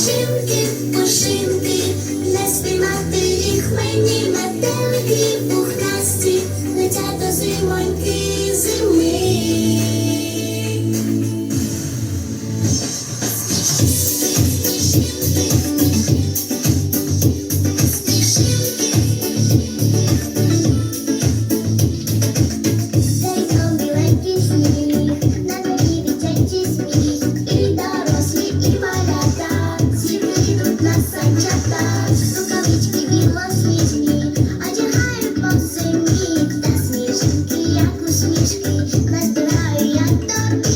Сніжинки, пушинки, не спіймати їх мені метелики пухнасті, летять до зимоньки санчата, рукавички білосніжні, та сніжинки, як усмішки, назбираю тобі.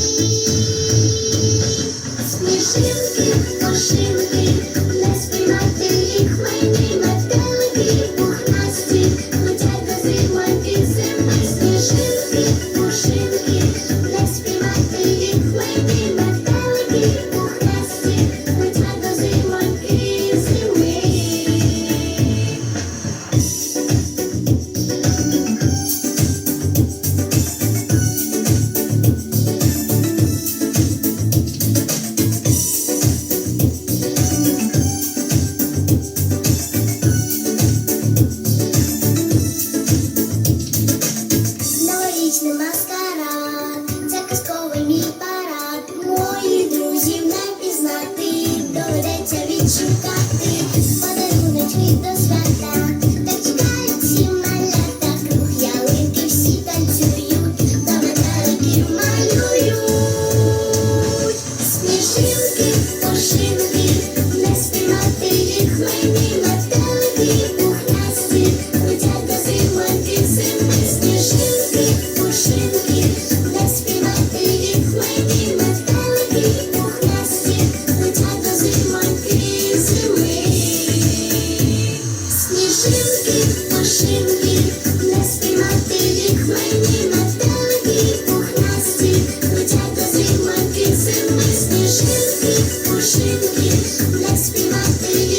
Сніжинки, пушинки, не спіймати їх мені метелики пухнасті, летять до зимоньки зими. Не спіймати Сніжинки, пушинки, не спіймати їх мені Let's be my baby.